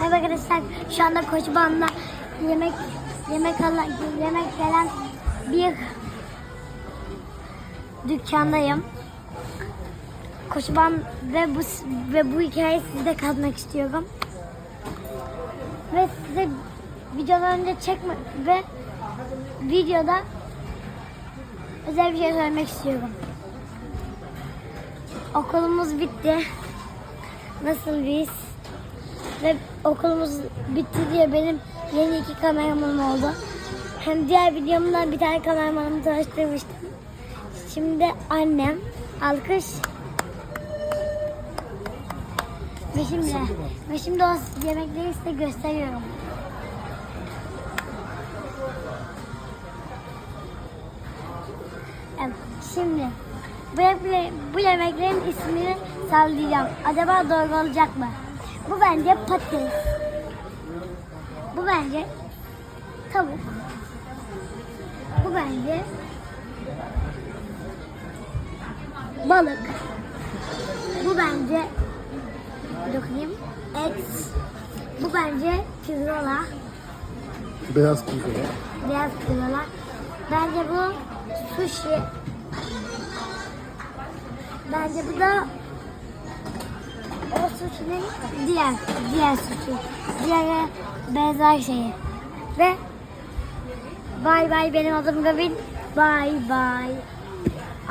Evet arkadaşlar şu anda koşu bandına yemek yemek alan yemek gelen bir dükkandayım. Koşu bandı ve bu ve bu hikayeyi size katmak istiyorum. Ve size videodan önce çekme ve videoda özel bir şey söylemek istiyorum. Okulumuz bitti. Nasıl biz? Ve okulumuz bitti diye benim yeni iki kameramanım oldu. Hem diğer videomda bir tane kameramanımı tanıştırmıştım. Şimdi annem alkış. Ve şimdi, ve şimdi o yemekleri size gösteriyorum. Şimdi bu, bu yemeklerin ismini sallayacağım. Acaba doğru olacak mı? Bu bence patates. Bu bence tavuk. Bu bence balık. Bu bence dokunayım. Et. Bu bence pirzola. Beyaz pirzola. Beyaz pirzola. Bence bu sushi. Bence bu da sushi'nin diğer diğer sushi. Diğer benzer şeyi. Ve bay bay benim adım Gavin. Bay bay.